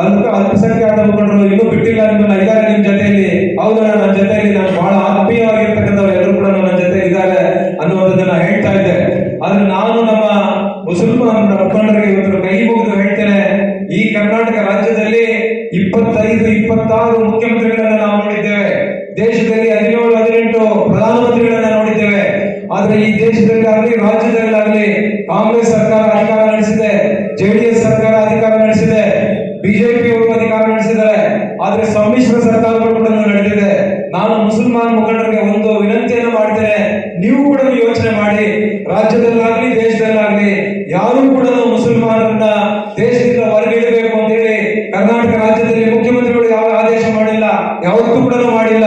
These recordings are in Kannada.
ಅಲ್ಪ ಅಲ್ಪಸಂಖ್ಯಾತ ಮುಖಂಡರು ಇನ್ನೂ ಬಿಟ್ಟಿಲ್ಲ ನಿಮ್ಮನ್ನ ಇದ್ದಾರೆ ನಿಮ್ ಜೊತೆಯಲ್ಲಿ. ಹೌದಣ್ಣ ನನ್ನ ಜೊತೆಯಲ್ಲಿ ನಾನು ಬಹಳ ಆತ್ಮೀಯವಾಗಿರ್ತಕ್ಕಂಥವ್ರು ಎಲ್ಲರೂ ಕೂಡ ನನ್ನ ಜೊತೆ ಇದ್ದಾರೆ ಅನ್ನುವಂಥದ್ದನ್ನ ಹೇಳ್ತಾ ಇದ್ದೆ. ಆದ್ರೆ ನಾನು ನಮ್ಮ ಮುಸಲ್ಮಾನ ಮುಖಂಡರಿಗೆ ಇವತ್ತು ಕೈ ಮುಗಿದು ಹೇಳ್ತೇನೆ. ಈ ಕರ್ನಾಟಕ ರಾಜ್ಯದಲ್ಲಿ ಇಪ್ಪತ್ತೈದು, ಇಪ್ಪತ್ತಾರು ಮುಖ್ಯಮಂತ್ರಿಗಳನ್ನ ನಾವು ನೋಡಿದ್ದೇವೆ. ದೇಶದಲ್ಲಿ ಹದಿನೇಳು, ಹದಿನೆಂಟು ಪ್ರಧಾನಮಂತ್ರಿಗಳನ್ನ ನೋಡಿದ್ದೇವೆ. ಆದ್ರೆ ಈ ದೇಶದಲ್ಲಾಗ್ಲಿ, ರಾಜ್ಯದಲ್ಲಾಗ್ಲಿ ಕಾಂಗ್ರೆಸ್ ಸರ್ಕಾರ ಮುಸಲ್ಮಾನ್ ಮುಖಂಡರಿಗೆ ಒಂದು ವಿನಂತಿಯನ್ನು ಮಾಡ್ತೇನೆ ನೀವು ಕೂಡ ಯೋಚನೆ ಮಾಡಿ, ರಾಜ್ಯದಲ್ಲಾಗ್ಲಿ, ದೇಶದಲ್ಲಾಗ್ಲಿ, ಯಾರು ಕೂಡ ಮುಸಲ್ಮಾನರನ್ನ ದೇಶದಿಂದ ಹೊರಗಿಡಬೇಕು ಅಂತ ಹೇಳಿ ಕರ್ನಾಟಕ ರಾಜ್ಯದಲ್ಲಿ ಮುಖ್ಯಮಂತ್ರಿಗಳು ಯಾವ ಆದೇಶ ಮಾಡಿಲ್ಲ, ಯಾವತ್ತೂ ಕೂಡ ಮಾಡಿಲ್ಲ.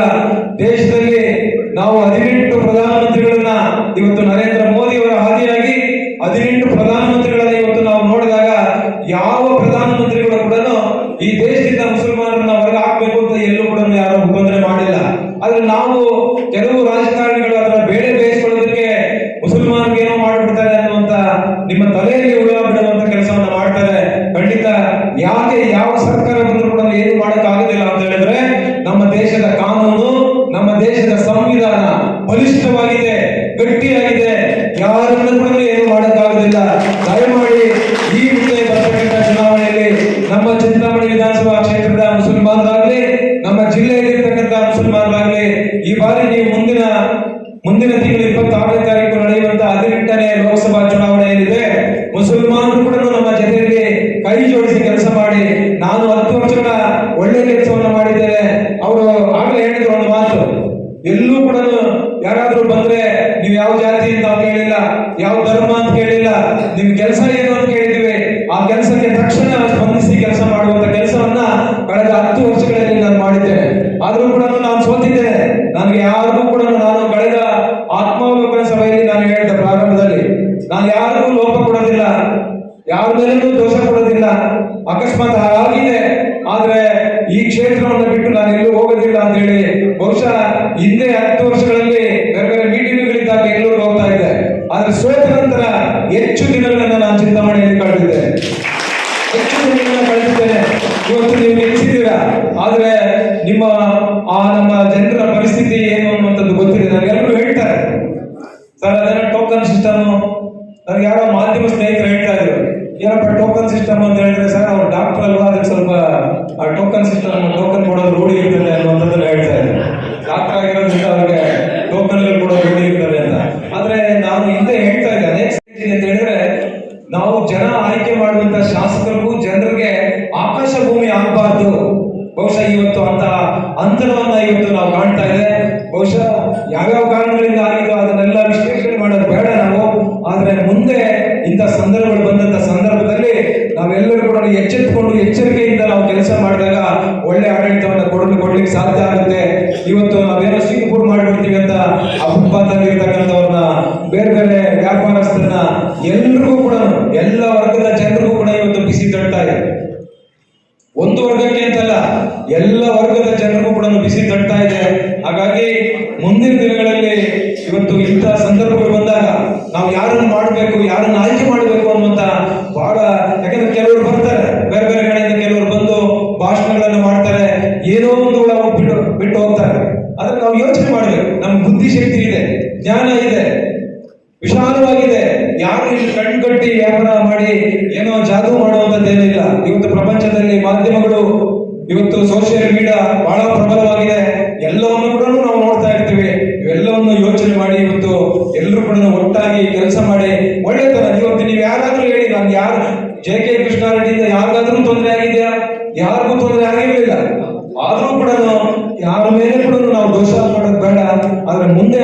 ದೇಶದಲ್ಲಿ ನಾವು ಹದಿನೆಂಟು ಪ್ರಧಾನಮಂತ್ರಿಗಳನ್ನ ಇವತ್ತು ನರೇಂದ್ರ ಮೋದಿ ಅವರ ಹಾದಿಯಾಗಿ ಹದಿನೆಂಟು ಪ್ರಧಾನಮಂತ್ರಿಗಳನ್ನ ಇವತ್ತು ನಾವು ನೋಡಿದಾಗ ಯಾವ ಪ್ರಧಾನಮಂತ್ರಿಗಳು ಕೂಡ ಈ ದೇಶದಿಂದ ಮುಸಲ್ಮಾನರನ್ನ ಹೊರಗೆ ಹಾಕ್ಬೇಕು ಅಂತ ಎಲ್ಲೂ ಕೂಡ ಯಾರು ಮಾಡಿಲ್ಲ ಆದ್ರೆ ನಾವು ಕೆಲವು ರಾಜಕಾರಣಿಗಳು ಅದರ ಬೇಳೆ ಬೇಯಿಸ್ಕೊಳ್ಳೋದಕ್ಕೆ ಮುಸಲ್ಮಾನ್ಗೆ ಏನೋ ಮಾಡಿಬಿಡ್ತಾರೆ ಅನ್ನುವಂತ ನಿಮ್ಮ ತಲೆಯಲ್ಲಿ ಉಳ ಬಿಡುವಂತ ಕೆಲಸವನ್ನ ಮಾಡ್ತಾರೆ. ಖಂಡಿತ ಯಾಕೆ ಯಾವ ಸರ್ಕಾರ ಬಂದರೂ ಕೂಡ ಏನು ಮಾಡಕ್ಕಾಗೋದಿಲ್ಲ ಅಂತ ಹೇಳಿದ್ರೆ ನಮ್ಮ ದೇಶದ ಕಾನೂನು, ನಮ್ಮ ದೇಶದ ಸಂವಿಧಾನ ಬಲಿಷ್ಠವಾಗಿದೆ, ಗಟ್ಟಿಯಾಗಿದೆ. ಯಾರನ್ನು ಕೂಡ ಏನು ಮಾಡಕ್ಕಾಗೋದಿಲ್ಲ. ದಯಮಾಡಿ ಈ ಮುಂದೆ ಬರ್ತಕ್ಕಂಥ ಚುನಾವಣೆಯಲ್ಲಿ ನಮ್ಮ ಚಿಂತಾಮಣಿ ವಿಧಾನಸಭಾ ಕ್ಷೇತ್ರದ ಮುಸಲ್ಮಾನರಾಗ್ಲಿ ನಮ್ಮ ಜಿಲ್ಲೆಯಲ್ಲಿರ್ತಕ್ಕಂಥ ಮುಸಲ್ಮಾನರಾಗ್ಲಿ ಈ ಬಾರಿ ನೀವು ಮುಂದಿನ ಮುಂದಿನ ತಿಂಗಳು ಇಪ್ಪತ್ತಾರನೇ ತಾರೀಕು ನಡೆಯುವಂತಹ ಹದಿನೆಂಟನೇ ಲೋಕಸಭಾ ಚುನಾವಣೆಯಲ್ಲಿದೆ ಮುಸಲ್ಮಾನರು ಕೂಡ ನಮ್ಮ ಜೊತೆಯಲ್ಲಿ ಕೈ ಜೋಡಿಸಿ ಕೆಲಸ ಮಾಡಿ ನಾನು ಹತ್ತು ವರ್ಷಗಳ ಒಳ್ಳೆ ಕೆಲಸವನ್ನು ಮಾಡಿದ್ದೇನೆ ಅವರು ಆಗ್ಲೇ ಹೇಳಿದ್ರು ಒಂದು ಮಾತು ಎಲ್ಲೂ ಕೂಡ ಯಾರಾದ್ರೂ ಬಂದ್ರೆ ನೀವು ಯಾವ ಜಾತಿ ಅಂತ ಕೇಳಿಲ್ಲ ಯಾವ ಧರ್ಮ ಅಂತ ಕೇಳಿಲ್ಲ ನಿಮ್ ಕೆಲಸ ಏನು ಅಂತ ಕೇಳಿದ್ವಿ. ಆ ಕೆಲಸಕ್ಕೆ ತಕ್ಷಣ ಸ್ಪಂದಿಸಿ ಕೆಲಸ ಮಾಡುವಂತ ಕೆಲಸವನ್ನ ಕಳೆದ ಹತ್ತು ವರ್ಷಗಳಲ್ಲಿ ನಾನು ಮಾಡಿದ್ದೇನೆ. ಆದ್ರೂ ಕೂಡ ನಾನು ಸೋತಿದ್ದೆ. ನನಗೆ ಯಾರಿಗೂ ಕೂಡ ನಾನು ಕಳೆದ ಆತ್ಮಾವಲೋಕನ ಸಭೆಯಲ್ಲಿ ನಾನು ಹೇಳಿದೆ ಪ್ರಾರಂಭದಲ್ಲಿ. ನಾನು ಯಾರಿಗೂ ಲೋಪ ಕೊಡೋದಿಲ್ಲ, ಯಾರ ಮೇಲೂ ದೋಷ ಕೊಡೋದಿಲ್ಲ. ಅಕಸ್ಮಾತ್ ಆಗಿದೆ ಆದ್ರೆ ಈ ಕ್ಷೇತ್ರವನ್ನು ಬಿಟ್ಟು ನಾನು ಎಲ್ಲೂ ಹೋಗೋದಿಲ್ಲ ಅಂತ ಹೇಳಿ ಬಹುಶಃ ಹಿಂದೆ ಹತ್ತು ವರ್ಷಗಳಲ್ಲಿ ಬೇರೆ ಬೇರೆ ಮೀಟಿಂಗ್ಗಳಿದ್ದಾಗ ಎಲ್ಲರೂ ಹೋಗ್ತಾ ಇದೆ ಆದ್ರೆ ಸೋತ ನಂತರ ಹೆಚ್ಚು ದಿನಗಳನ್ನ ನಾನು ಚಿಂತಾಮಣಿಯಲ್ಲಿ ಕಳೆದಿದ್ದೇನೆ ಹೆಚ್ಚು ದಿನಗಳನ್ನ ಕಳೆದಿದ್ದೇನೆ ಇವತ್ತು ನೀವು ಹೆಚ್ಚಿದ್ದೀರಾ ಆದ್ರೆ ನಿಮ್ಮ ಆ ನಮ್ಮ ಜನರ ಪರಿಸ್ಥಿತಿ ಏನು ಅನ್ನುವಂಥದ್ದು ಗೊತ್ತಿದೆ. ನನಗೆಲ್ಲರೂ ಹೇಳ್ತಾರೆ. ಸರ್ ಅದೇನೋ ಟೋಕನ್ ಸಿಸ್ಟಮ್ ನನಗೆ ಯಾರೋ ಮಾಧ್ಯಮ ಸ್ನೇಹಿತರು ಹೇಳ್ತಾ ಇದ್ರು. ಏನಪ್ಪ ಟೋಕನ್ ಸಿಸ್ಟಮ್ ಅಂತ ಹೇಳಿದ್ರೆ, ಸರ್, ಅವ್ರು ಡಾಕ್ಟರ್ ಅಲ್ವಾ? ಅದಕ್ಕೆ ಸ್ವಲ್ಪ, ಆ ಟೋಕನ್ ಸಿಸ್ಟಮ್ ಟೋಕನ್ ಕೊಡೋದು ರೂಢಿ ಇರ್ತದೆ ಅನ್ನುವಂಥದ್ದನ್ನ ಹೇಳ್ತಾ ಇದ್ರು. ಡಾಕ್ಟರ್ ಆಗಿರೋದ್ರಿಂದ ಅವ್ರಿಗೆ ಟೋಕನ್ಗಳು ಕೊಡೋ ರೂಢಿ ಇರ್ತದೆ ಅಂತ. ಆದ್ರೆ ನಾನು ಹಿಂದೆ ಶಾಸಕರಿಗೂ ಜನರಿಗೆ ಆಕಾಶ ಭೂಮಿ ಆಗಬಾರ್ದು. ಬಹುಶಃ ಇವತ್ತು ಅಂತ ಅಂತರವನ್ನ ಇವತ್ತು ನಾವು ಕಾಣ್ತಾ ಇದೆ. ಬಹುಶಃ ಯಾವ್ಯಾವ ಕಾರಣಗಳಿಂದ ಆಗಿದೆ ಅದನ್ನೆಲ್ಲ ವಿಶ್ಲೇಷಣೆ ಮಾಡೋದು ಬೇಡ ನಾವು. ಆದ್ರೆ ಮುಂದೆ ಇಂಥ ಸಂದರ್ಭಗಳು ಬಂದಂತ ಸಂದರ್ಭದಲ್ಲಿ ನಾವೆಲ್ಲರೂ ಕೂಡ ಎಚ್ಚೆತ್ತುಕೊಂಡು ಎಚ್ಚರಿಕೆಯಿಂದ ನಾವು ಕೆಲಸ ಮಾಡಿದಾಗ ಒಳ್ಳೆ ಆಡಳಿತವನ್ನು ಕೊಡಲು ಕೊಡ್ಲಿಕ್ಕೆ ಸಾಧ್ಯ ಆಗುತ್ತೆ. ಇವತ್ತು ನಾವೇನೋ ಸಿಂಗಪುರ್ ಮಾಡಿಬಿಡ್ತೀವಿ ಅಂತ ಅಲ್ಲಿ ಇರ್ತಕ್ಕಂಥವ್ರನ್ನ ಬೇರೆ ಬೇರೆ ವ್ಯಾಪಾರಸ್ಥರನ್ನ, ಎಲ್ರಿಗೂ ಕೂಡ ಎಲ್ಲ ವರ್ಗದ ಜನರಿಗೂ ಕೂಡ ಇವತ್ತು ಬಿಸಿ ತಡ್ತಾ ಇದೆ ಒಂದು ವರ್ಗಕ್ಕೆ ಅಂತಲ್ಲ ಎಲ್ಲ ವರ್ಗದ ಜನರಿಗೂ ಕೂಡ ಬಿಸಿ ತಟ್ತಾ ಇದೆ ಹಾಗಾಗಿ ಮುಂದಿನ ದಿನಗಳಲ್ಲಿ ಇವತ್ತು ಇಂತಹ ಸಂದರ್ಭಗಳು ಬಂದಾಗ ನಾವು ಯಾರನ್ನು ಮಾಡಬೇಕು, ಯಾರನ್ನು ಆಯ್ಕೆ ಮಾಡಬೇಕು ಅನ್ನುವಂತ ಬಹಳ, ಯಾಕಂದ್ರೆ ಕೆಲವರು ಬರ್ತಾರೆ. ಬೇರೆ ಬೇರೆ ಕಡೆಯಿಂದ ಕೆಲವರು ಬಂದು ಭಾಷಣಗಳನ್ನು ಮಾಡ್ತಾರೆ. ಏನೋ ಒಂದು ಬಿಟ್ಟು ಬಿಟ್ಟು ಹೋಗ್ತಾರೆ. ಆದ್ರೆ ನಾವು ಯೋಚನೆ ಮಾಡಬೇಕು, ನಮ್ಮ ಬುದ್ಧಿಶಕ್ತಿ ಇದೆ, ಜ್ಞಾನ ಇದೆ, ವಿಶಾಲವಾಗಿದೆ. ಯಾರು ಇಲ್ಲಿ ಕಣ್ಗಟ್ಟಿ ವ್ಯಾಪಾರ ಮಾಡಿ ಏನೋ ಜಾದೂ ಮಾಡುವಂತದ್ದೇನಿಲ್ಲ ಇವತ್ತು ಪ್ರಪಂಚದಲ್ಲಿ ಮಾಧ್ಯಮಗಳು ಇವತ್ತು ಸೋಷಿಯಲ್ ಮೀಡಿಯಾ ಬಹಳ ಪ್ರಬಲವಾಗಿದೆ. ಎಲ್ಲವನ್ನು ಕೂಡ ನಾವು ನೋಡ್ತಾ ಇರ್ತೀವಿ. ಇವೆಲ್ಲವನ್ನು ಯೋಚನೆ ಮಾಡಿ ಇವತ್ತು ಎಲ್ಲರೂ ಕೂಡ ಒಟ್ಟಾಗಿ ಕೆಲಸ ಮಾಡಿ. ಒಳ್ಳೆತನ ಇವತ್ತು ನೀವು ಯಾರಾದ್ರೂ ಹೇಳಿ, ನಾನು ಯಾರು ಜೆ ಕೆ ಕೃಷ್ಣಾರೆಡ್ಡಿಯಿಂದ ಯಾರಿಗಾದ್ರೂ ತೊಂದರೆ ಆಗಿದೆಯಾ? ಯಾರಿಗೂ ತೊಂದರೆ ಆಗಿರ್ಲಿಲ್ಲ. ಆದ್ರೂ ಕೂಡ ಯಾರ ಮೇಲೆ ಕೂಡ ನಾವು ದೋಷ ಮಾಡೋದು ಬೇಡ. ಆದ್ರೆ ಮುಂದೆ